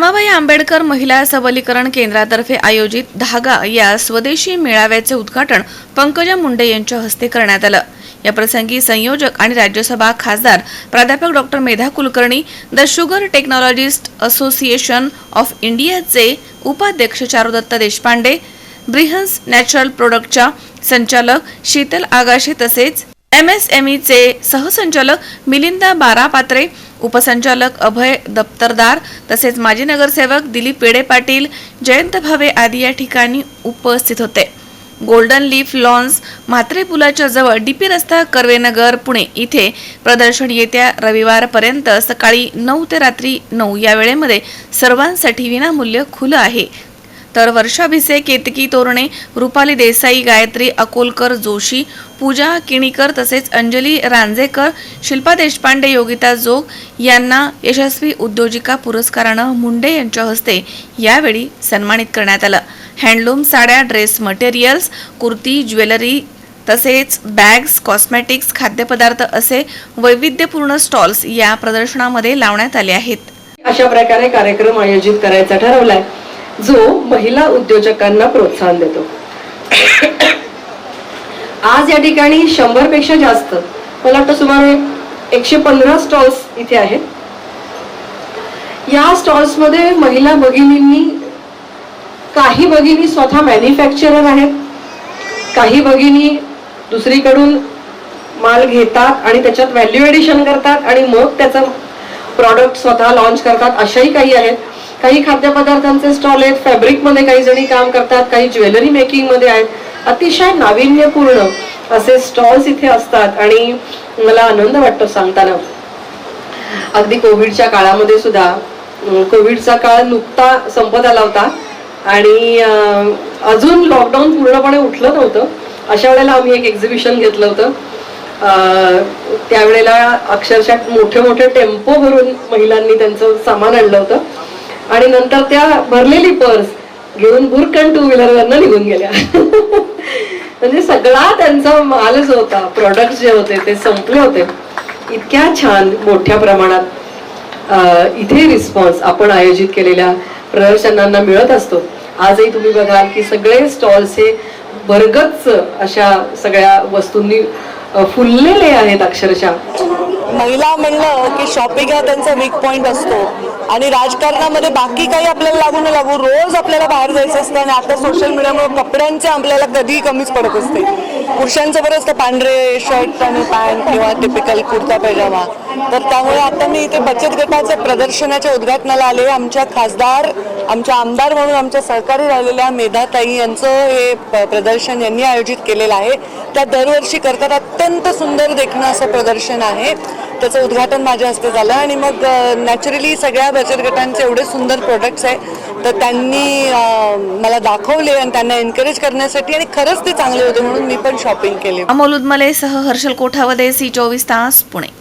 रमाबाई आंबेडकर महिला सबलीकरण केंद्रातर्फे आयोजित धागा या स्वदेशी मेळाव्याचे उद्घाटन पंकजा मुंडे यांच्या हस्ते करण्यात आलं. या प्रसंगी संयोजक आणि राज्यसभा खासदार प्राध्यापक doctor Medha Kulkarni the sugar technologist association of इंडियाचे उपाध्यक्ष चारुदत्त देशपांडे ब्रिहन्स नॅचरल प्रोडक्टच्या संचालक शीतल आगाशे तसेच एमएसएमईचे सहसंचालक मिलिंदा बारापात्रे उपसंचालक अभय दप्तरदार तसेच माजी नगरसेवक दिलीप पेडे पाटील जयंत भावे आदी या ठिकाणी उपस्थित होते. गोल्डन लीफ लॉन्स म्हात्रे पुलाच्या जवळ डीपी रस्ता कर्वेनगर पुणे इथे प्रदर्शन येत्या रविवारपर्यंत सकाळी नऊ ते रात्री नऊ या वेळेमध्ये सर्वांसाठी विनामूल्य खुलं आहे. तर वर्षा भिसे केतकी तोरणे रुपाली देसाई गायत्री अकोलकर जोशी पूजा किणीकर तसेच अंजली रांजेकर शिल्पा देशपांडे योगिता जोग यांना यशस्वी उद्योजिका पुरस्कारानं मुंडे यांच्या हस्ते यावेळी सन्मानित करण्यात आलं. हँडलूम साड्या ड्रेस मटेरियल्स कुर्ती ज्वेलरी तसेच बॅग्स कॉस्मेटिक्स खाद्यपदार्थ असे वैविध्यपूर्ण स्टॉल्स या प्रदर्शनामध्ये लावण्यात आले आहेत. अशा प्रकारे कार्यक्रम आयोजित करायचा ठरवलाय. जो महिला उद्योजकांना प्रोत्साहन देतो. आज या ठिकाणी शंभरपेक्षा जास्त मला वाटतं सुमारे एकशे पंधरा स्टॉल्स इथे आहेत. या स्टॉल्समध्ये महिला भगिनींनी काही भगिनी स्वतः मॅन्युफॅक्चरर आहेत काही भगिनी दुसरीकडून माल घेतात आणि त्याच्यात व्हॅल्यू एडिशन करतात आणि मग त्याचा प्रॉडक्ट स्वतः लॉन्च करतात अशाही काही आहेत. काही खाद्यपदार्थांचे स्टॉल आहेत फॅब्रिकमध्ये काही जणी काम करतात काही ज्वेलरी मेकिंगमध्ये आहेत. अतिशय नाविन्यपूर्ण असे स्टॉल्स इथे असतात आणि मला आनंद वाटतो सांगताना. अगदी कोविडच्या काळामध्ये सुद्धा कोविडचा काळ नुकता संपत आला होता आणि अजून लॉकडाऊन पूर्णपणे उठलं नव्हतं. अशा वेळेला आम्ही एक एक्झिबिशन घेतलं होतं. त्यावेळेला अक्षरशः मोठे मोठे टेम्पो भरून महिलांनी त्यांचं सामान आणलं होतं. आणि नंतर त्या भरलेली पर्स घेऊन भुरकन टू व्हीलरवरनं निघून गेल्या. म्हणजे सगळा त्यांचा माल जो होता. प्रॉडक्ट जे होते ते संपले होते. इतक्या छान मोठ्या प्रमाणात इथे रिस्पॉन्स आपण आयोजित केलेल्या प्रदर्शनांना मिळत असतो. आजही तुम्ही बघाल की सगळे स्टॉल्स हे भरगच अशा सगळ्या वस्तूंनी फुललेले आहेत अक्षरशः. महिला म्हणलं की शॉपिंग हा त्यांचा वीक पॉइंट असतो. आणि राजकारणामध्ये बाकी काही आपल्याला लागू न लागू रोज आपल्याला बाहेर जायचं असतं आणि आता सोशल मीडियामुळे कपड्यांचे आपल्याला कधीही कमीच पडत असते. पुरुषांचं बरं असतं पांढरे शर्ट आणि पॅन्ट किंवा टिपिकल कुर्ता पैजामा. तर त्यामुळे आता मी इथे बचत गटाच्या प्रदर्शनाच्या उद्घाटनाला आले. आमच्या खासदार आमच्या आमदार म्हणून आमच्या सहकारी राहिलेल्या मेधाताई यांचं हे प्रदर्शन यांनी आयोजित केलेलं आहे. त्या दरवर्षी करतात. अत्यंत सुंदर देखणं असं प्रदर्शन आहे. त्याचं उद्घाटन माझ्या हस्ते झालं आणि मग नॅचरली सगळ्या बचत गटांचे एवढे सुंदर प्रोडक्ट्स आहे तर त्यांनी मला दाखवले आणि त्यांना एनकरेज करण्यासाठी आणि खरंच ते चांगले होते म्हणून मी पण शॉपिंग केली. अमोल उदमलेसह हर्षल कोठावदे सी चोवीस तास पुणे.